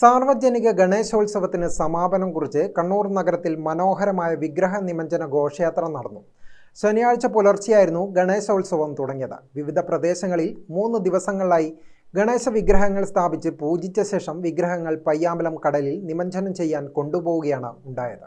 സാർവജനിക ഗണേശോത്സവത്തിന് സമാപനം കുറിച്ച് കണ്ണൂർ നഗരത്തിൽ മനോഹരമായ വിഗ്രഹ നിമഞ്ജന ഘോഷയാത്ര നടന്നു. ശനിയാഴ്ച പുലർച്ചെയായിരുന്നു ഗണേശോത്സവം തുടങ്ങിയത്. വിവിധ പ്രദേശങ്ങളിൽ മൂന്ന് ദിവസങ്ങളിലായി ഗണേശ വിഗ്രഹങ്ങൾ സ്ഥാപിച്ച് പൂജിച്ച ശേഷം വിഗ്രഹങ്ങൾ പയ്യാമ്പലം കടലിൽ നിമഞ്ജനം ചെയ്യാൻ കൊണ്ടുപോവുകയാണ് ഉണ്ടായത്.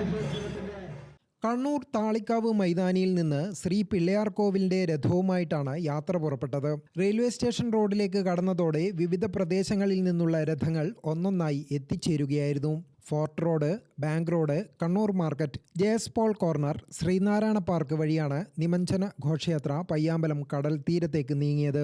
കണ്ണൂർ താളിക്കാവ് മൈതാനിയിൽ നിന്ന് ശ്രീ പിള്ളയാർ കോവിലിന്റെ രഥവുമായിട്ടാണ് യാത്ര പുറപ്പെട്ടത്. റെയിൽവേ സ്റ്റേഷൻ റോഡിലേക്ക് കടന്നതോടെ വിവിധ പ്രദേശങ്ങളിൽ നിന്നുള്ള രഥങ്ങൾ ഒന്നൊന്നായി എത്തിച്ചേരുകയായിരുന്നു. Fort road bank road Kannur market J S Paul corner Sreenarayana park വഴിയാണ് നിമഞ്ജന ഘോഷയാത്ര പയ്യാമ്പലം കടൽ തീരത്തേക്ക് നീങ്ങിയത്